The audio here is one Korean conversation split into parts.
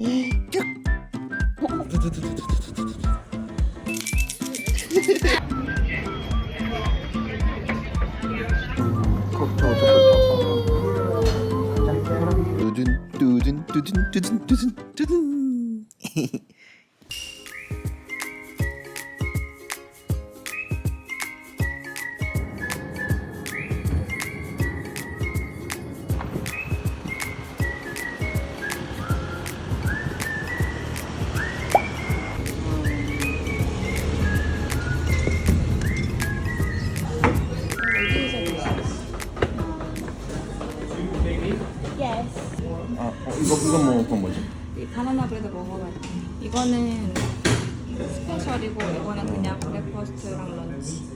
쭉. 뚜둔 뚜둔 뚜둔 뚜둔 뚜둔 뚜둔 이거는 스페셜이고 이거는 그냥 브렉퍼스트랑 런치.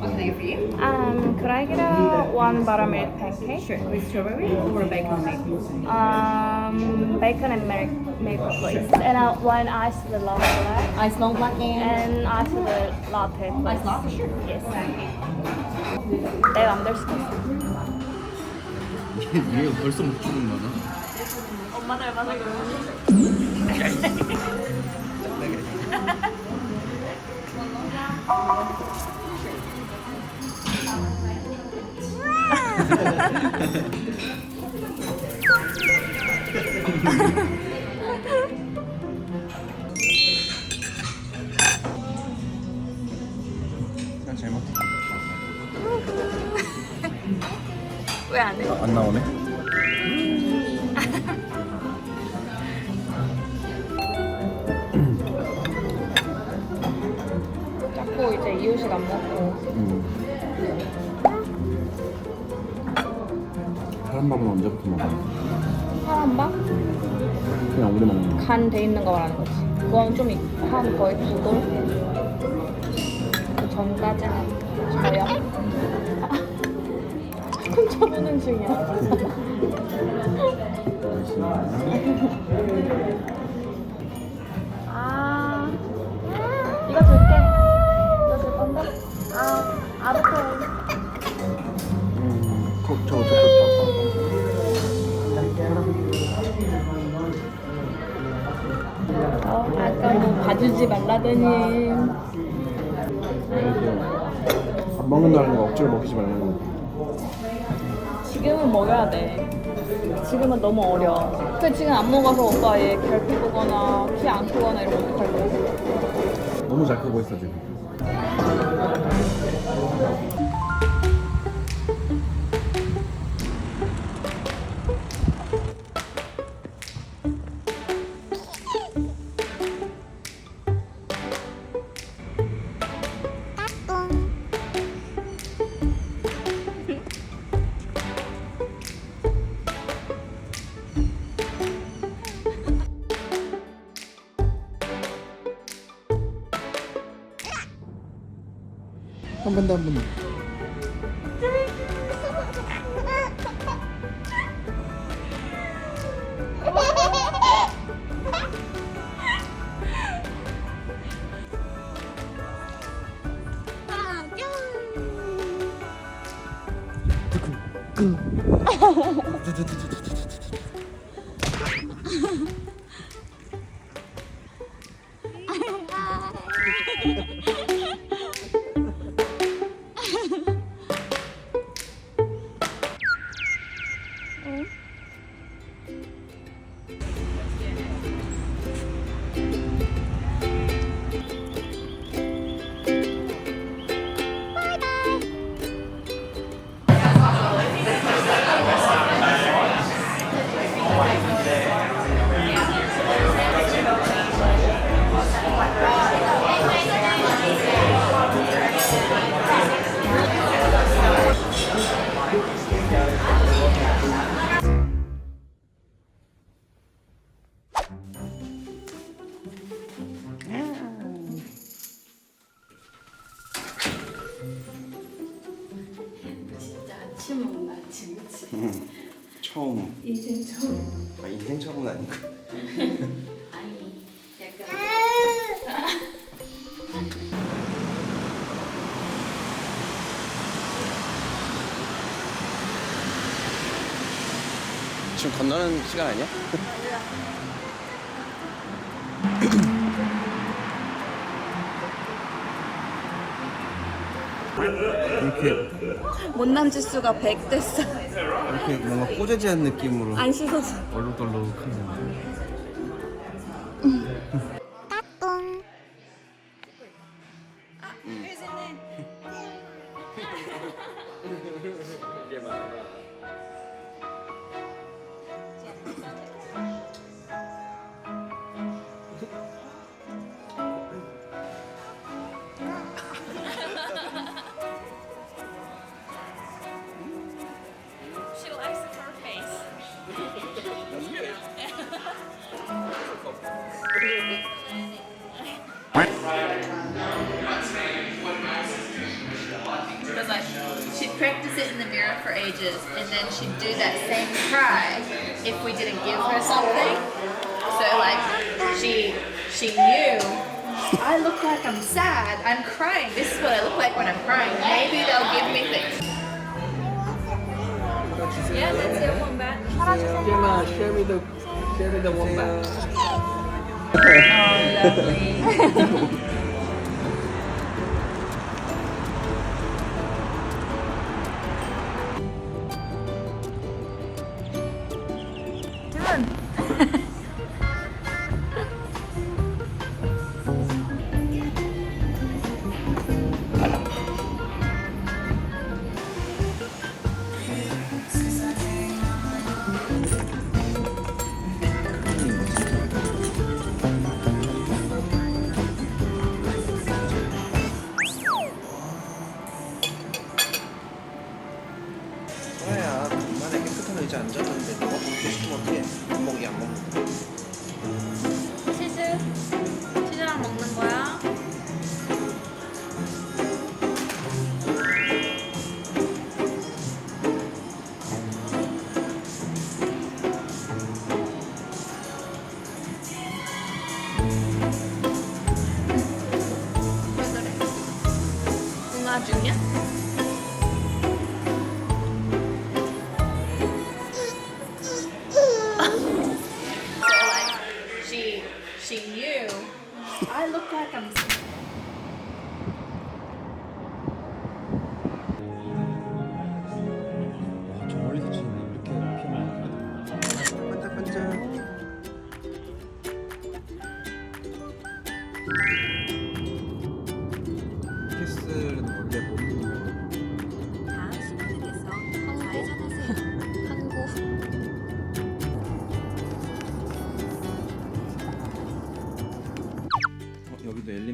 What can I get for you? Um, could I get a one buttermilk pancake? Sure. With strawberry or bacon maple? Um, bacon and milk, maple please. And uh, one ice long black. Ice long black and ice with latte please. ice latte. Sure. Yes. 내 맘대로 시켰어. 얘 벌써 못 주는 거나? 엄마 닮아서. 왜안 해? 안 나오네. 이유식 안 먹고 음. 사람 밥은 언제부터 먹어? 사람밥? 그냥 우리 먹는 거. 간 돼 있는 거 말하는 거지. 그건 좀 있- 한 거의 두 돌. 그 전까지는 저요. 조금 쳐보는 중이야. 아, 저거. 밥 먹는다는 거 억지로 먹이지 말고. 지금은 먹여야 돼. 지금은 너무 어려. 그 지금 안 먹어서 오빠 얘 결핍이거나 키 안 크거나 이런 거 어떡할 거야? 너무 잘 크고 있어 지금. 한 번. 더한번 더. 아 嗯。 그치? 처음. 인생 처음 아, 인생 처음은 아니고. 아니 약간 지금 건너 원하는 시간 아니야? 이렇게 못남 지수가 100 됐어. 이렇게 뭔가 꼬자지한 느낌으로 안 씻어서. 얼룩덜룩하네. She practice it in the mirror for ages, and then she'd do that same cry if we didn't give her something. So like she she knew I look like I'm sad. I'm crying. This is what I look like when I'm crying. Maybe they'll give me things. Yeah, that's it. One back. Gemma, share me the share me the one back. Oh, 뭐 앉았는데 너가 먹고 싶으면 어떡해? 안 먹이 안 먹는 치즈. 치즈랑 먹는 거야. 왜 그래? 응아 중이야?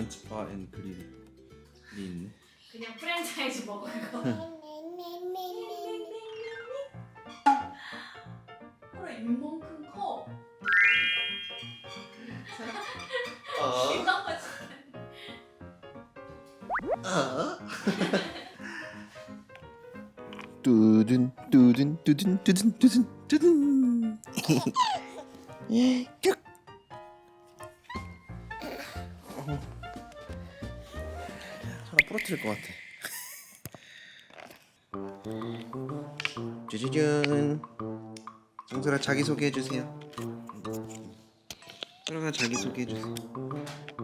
여기도 엘리먼트 바앤 그릴이 있네. 그냥 프랜차이즈 먹어 이거. 그래 이만큼 커. 이만큼 뚜둔 뚜둔 뚜둔 뚜둔 뚜둔 뚜둔 쭉 부러뜨릴 것 같아 쭈쭈준 정설아 자기 소개해 주세요 설아가 자기 소개해 주세요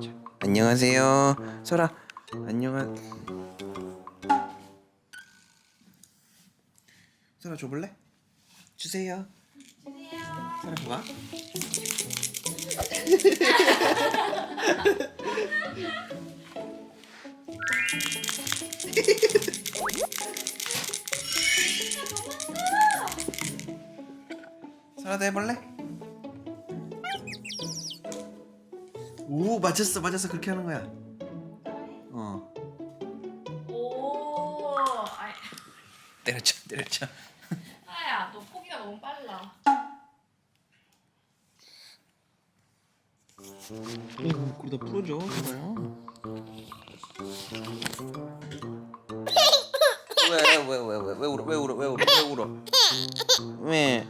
자, 안녕하세요 설아 안녕하 설아 줘볼래? 주세요. 설아 좋아? 설아도 해볼래? 오 맞췄어 맞췄어 그렇게 하는 거야. 어 오. 아이, 때려쳐 때려쳐. 아야 너 포기가 너무 빨라. 이거 그러다 부러져 설아야. 왜 왜 왜 왜 왜 울어 왜 울어 왜 울어 왜 울어? 왜?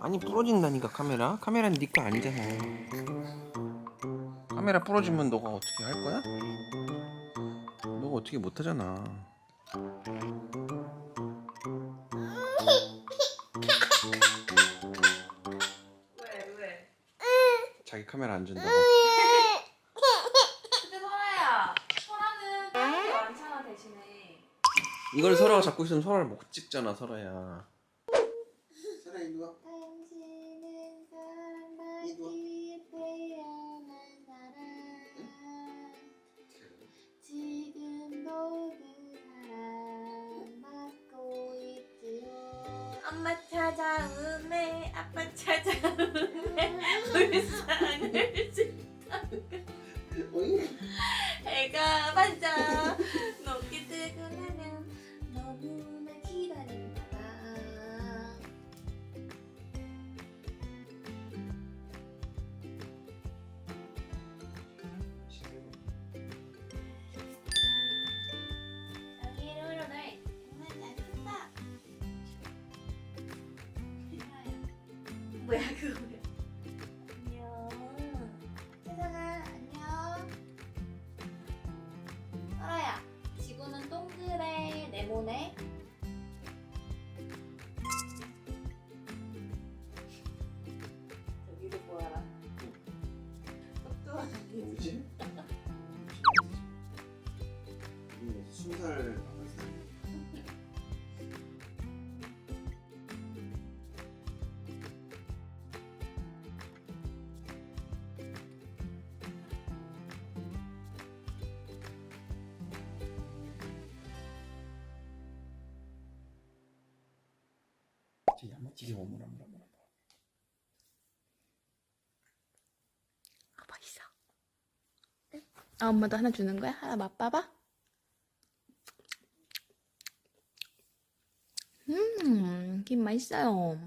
아니 부러진다니까 카메라. 카메라는 니거 아니잖아. 카메라 부러지면 너가 어떻게 할 거야? 너가 어떻게 못 하잖아. 왜 왜? 자기 카메라 안 준다고? 이걸 설아가 잡고 있으면 설아를 못 찍잖아 설아야. 설아 이리 와. 당신은 이리 와. 사랑받기에 태어난 사람 지금도 그 사랑받고 있지요 엄마 찾아오네, 아빠 찾아오네, 불쌍을 진다. 해가 반짝 높게 뜨고 나면 너무나 기다린다 여기로 널 장난 잘했다 뭐야 그거 스무 살. 제 야무지게 오므라 무라 무라. 아빠 있어. 아 엄마도 하나 주는 거야? 하나 맛봐봐. 음, 김 맛있어요.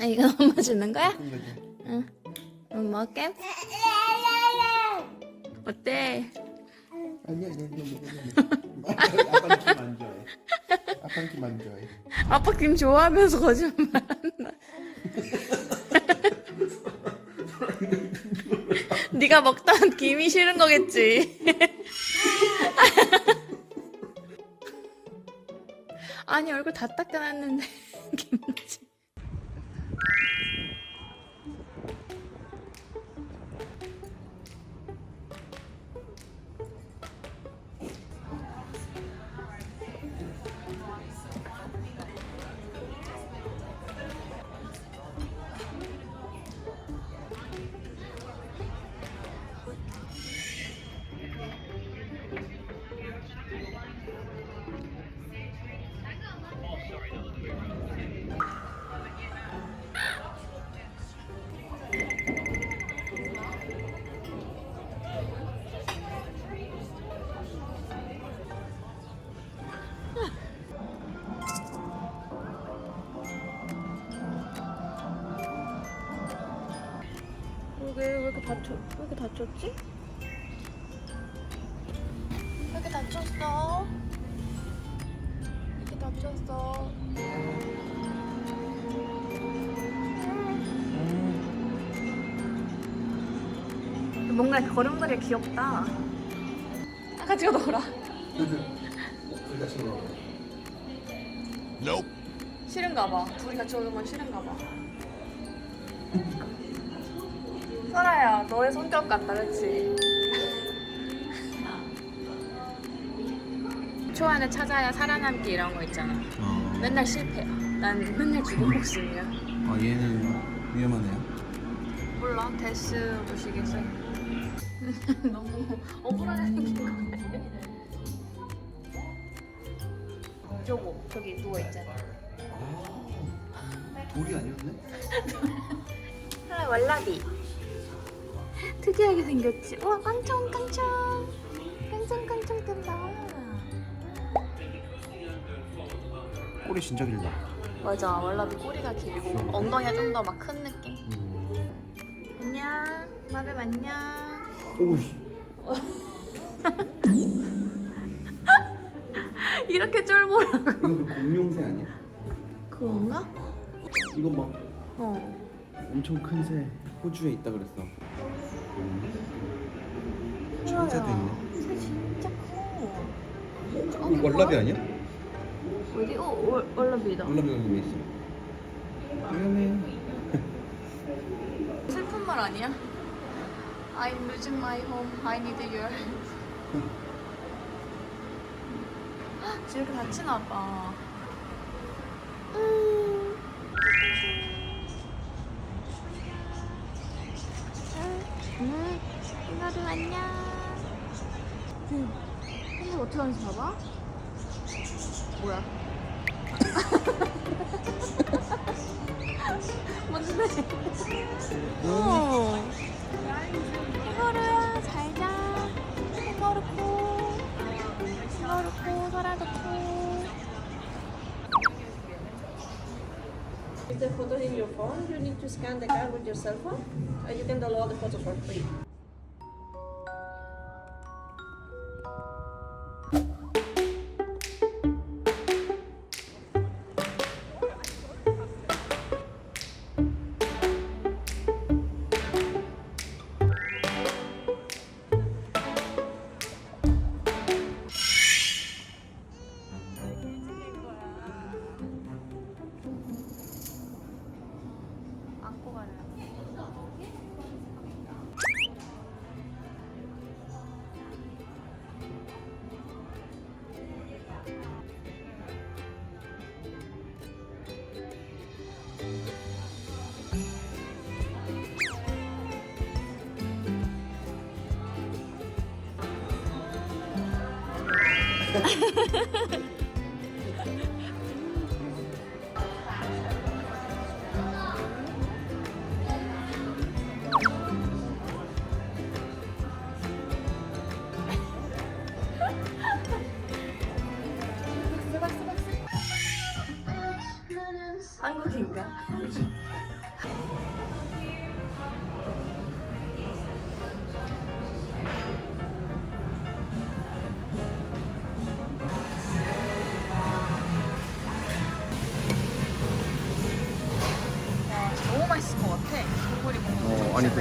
아 이거 엄마 주는 거야? 응. 응 먹을게. 어때? 아니야, 아니야, 아니야, 아니야. 아빠는 김 안 좋아해. 아빠는 김 안 좋아해. 아빠 김 좋아하면서 거짓말. 네가 먹던 김이 싫은 거겠지. 아니 얼굴 다 닦아놨는데 김치. 다쳤지? 왜 이렇게 다쳤어? 왜 이렇게 다쳤어? 뭔가 걸음걸이 귀엽다. 아, 같이 놀아. 싫은가 봐. 둘이 같이 오는 건 싫은가 봐. 설아야, 너의 성격 같다, 그치? 초안을 찾아야 살아남기 이런 거 있잖아. 어. 맨날 실패야. 난 맨날 죽은 목숨이야. 어, 얘는 위험하네요. 몰라, 데스 보시겠어요? 너무 억울하게 생긴 거 같아. 저거, 저기 누워있잖아. 돌이 아니었네? 하나 왈라비. 특이하게 생겼지. 우와 깡총깡총. 깡총깡총 뜬다. 꼬리 진짜 길다. 맞아 왈라비 꼬리가 길고 엉덩이가 좀 더 막 큰 느낌. 음. 안녕. 마뱀 안녕. 오이. 이렇게 쫄보라고. 이거 그 공룡새 아니야? 그건가? 이거 막 어. 엄청 큰 새 호주에 있다 그랬어. 천새도 있네. 새 진짜 커. 이거 월라비 아니야? 어디? 어 월- 왈라비다. 월라비가 여기 있어. 미안해. 슬픈 말 아니야? I'm losing my home. I need your help. 헉, 이렇게 다치나 봐. 응, 이거도 안녕. 이거 어떻게 하는지 봐봐. 뭐야? 뭔데? 어. 이거루야 잘자. 이거루코. 이거루코 사라졌고. The photo in your phone, you need to scan the card with your cell phone. Uh, you can download the photo for free. 한국인가? 야,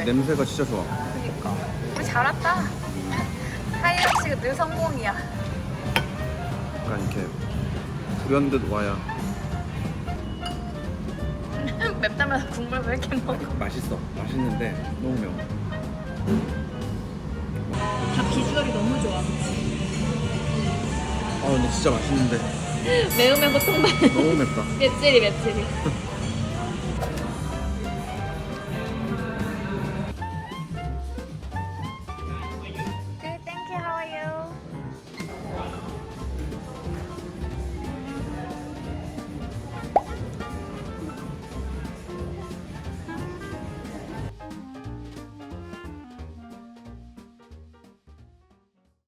냄새가 진짜 좋아. 그니까. 우리 잘 왔다. 하이라 씨가 늘 성공이야. 약간 이렇게 불현듯 와야 맵다면 국물 왜 이렇게 먹어? 맛있어. 맛있는데 너무 매워. 다 비주얼이 너무 좋아. 아 근데 진짜 맛있는데 매우면 고통받는 너무 맵다. 맵찔이 맵찔이.